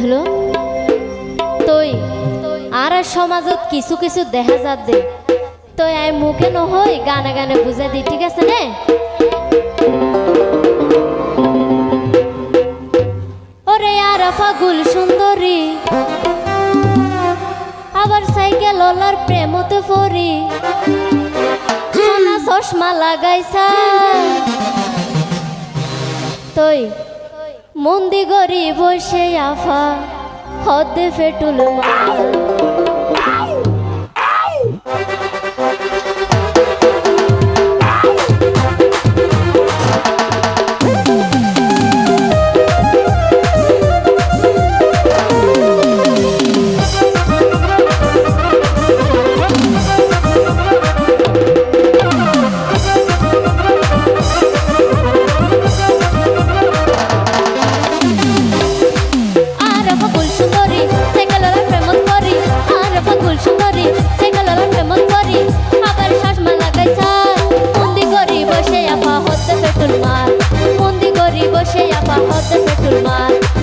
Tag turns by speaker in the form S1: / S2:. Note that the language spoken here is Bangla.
S1: হলো, তই আর সমাজত কিছু কিছু দেখা যাত দে। তই আই মুখে নহয়, গানে গানে বুঝাই দি, ঠিক আছে নে? ওরে আর ফাগুল সুন্দরী, আবার সাইকেল ওলার প্রেমতে ফরি সোনা চশমা লাগাইছা তই মন্দি গরি বসে আফা হদে ফেটুল মার বসে আপাহত পেটুল মার।